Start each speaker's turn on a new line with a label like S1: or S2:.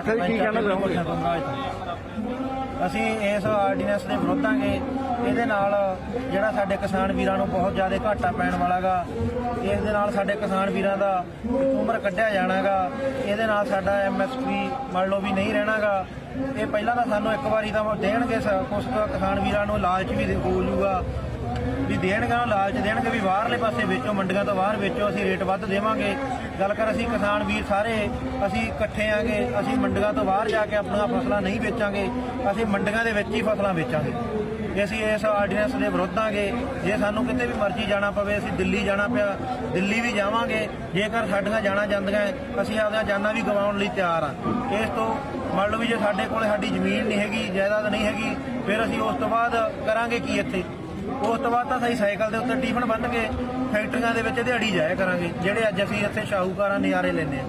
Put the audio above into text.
S1: ਅੱਛਾ ਜੀ, ਕੀ ਕਹਿਣਾ ਚਾਹੋਗੇ?
S2: ਅਸੀਂ ਇਸ ਆਰਡੀਨੈਂਸ ਦੇ ਵਿਰੋਧਾਂਗੇ ਇਹਦੇ ਨਾਲ ਜਿਹੜਾ ਸਾਡੇ ਕਿਸਾਨ ਵੀਰਾਂ ਨੂੰ ਬਹੁਤ ਜ਼ਿਆਦਾ ਘਾਟਾ ਪੈਣ ਵਾਲਾਗਾ ਇਸ ਦੇ ਨਾਲ ਸਾਡੇ ਕਿਸਾਨ ਵੀਰਾਂ ਦਾ ਉਮਰ ਕੱਢਿਆ ਜਾਣਾਗਾ। ਇਹਦੇ ਨਾਲ ਸਾਡਾ ਐਮਐਸਪੀ ਮੰਨ ਲਓ ਵੀ ਨਹੀਂ ਰਹਿਣਾਗਾ। ਇਹ ਪਹਿਲਾਂ ਤਾਂ ਸਾਨੂੰ ਇੱਕ ਵਾਰੀ ਤਾਂ ਦੇਣਗੇ ਸ- ਕੁਛ ਕੁ ਕਿਸਾਨ ਵੀਰਾਂ ਨੂੰ ਲਾਲਚ ਵੀ ਦੇ- ਹੋ ਜੂਗਾ। ਵੀ ਦੇਣਗੇ ਉਹ ਲਾਲਚ ਦੇਣਗੇ ਵੀ ਬਾਹਰਲੇ ਪਾਸੇ ਵੇਚੋ, ਮੰਡੀਆਂ ਤੋਂ ਬਾਹਰ ਵੇਚੋ, ਅਸੀਂ ਰੇਟ ਵੱਧ ਦੇਵਾਂਗੇ। ਗੱਲ ਕਰ, ਅਸੀਂ ਕਿਸਾਨ ਵੀਰ ਸਾਰੇ, ਅਸੀਂ ਇਕੱਠੇ ਆਂਗੇ, ਅਸੀਂ ਮੰਡੀਆਂ ਤੋਂ ਬਾਹਰ ਜਾ ਕੇ ਆਪਣੀਆਂ ਫਸਲਾਂ ਨਹੀਂ ਵੇਚਾਂਗੇ, ਅਸੀਂ ਮੰਡੀਆਂ ਦੇ ਵਿੱਚ ਹੀ ਫਸਲਾਂ ਵੇਚਾਂਗੇ। ਜੇ ਅਸੀਂ ਇਸ ਆਰਡੀਨੈਂਸ ਦੇ ਵਿਰੁੱਧ ਆਂਗੇ, ਜੇ ਸਾਨੂੰ ਕਿਤੇ ਵੀ ਮਰਜ਼ੀ ਜਾਣਾ ਪਵੇ, ਅਸੀਂ ਦਿੱਲੀ ਜਾਣਾ ਪਿਆ, ਦਿੱਲੀ ਵੀ ਜਾਵਾਂਗੇ, ਜੇਕਰ ਸਾਡੀਆਂ ਜਾਣਾ ਜਾਂਦੀਆਂ, ਅਸੀਂ ਆਪਣੀਆਂ ਜਾਨਾਂ ਵੀ ਗਵਾਉਣ ਲਈ ਤਿਆਰ ਆ। ਇਸ ਤੋਂ ਮੰਨ ਲਓ ਵੀ ਜੇ ਸਾਡੇ ਕੋਲ ਸਾਡੀ ਜ਼ਮੀਨ ਨਹੀਂ ਹੈਗੀ, ਜਾਇਦਾਦ ਨਹੀਂ ਹੈਗੀ, ਫਿਰ ਅਸੀਂ ਉਸ ਤੋਂ ਬਾਅਦ ਕਰਾਂਗੇ ਕੀ ਇੱਥੇ? ਉਸ ਤੋਂ ਬਾਅਦ ਤਾਂ ਅਸੀਂ ਸਾਈਕਲ ਦੇ ਉੱਤੇ ਟੀਫਨ ਬੰਨ ਕੇ ਫੈਕਟਰੀਆਂ ਦੇ ਵਿੱਚ ਦਿਹਾੜੀ ਜਾਇਆ ਕਰਾਂਗੇ, ਜਿਹੜੇ ਅੱਜ ਅਸੀਂ ਇੱਥੇ ਸ਼ਾਹੂਕਾਰਾਂ ਨਿਆਰੇ ਲੈਨੇ ਆ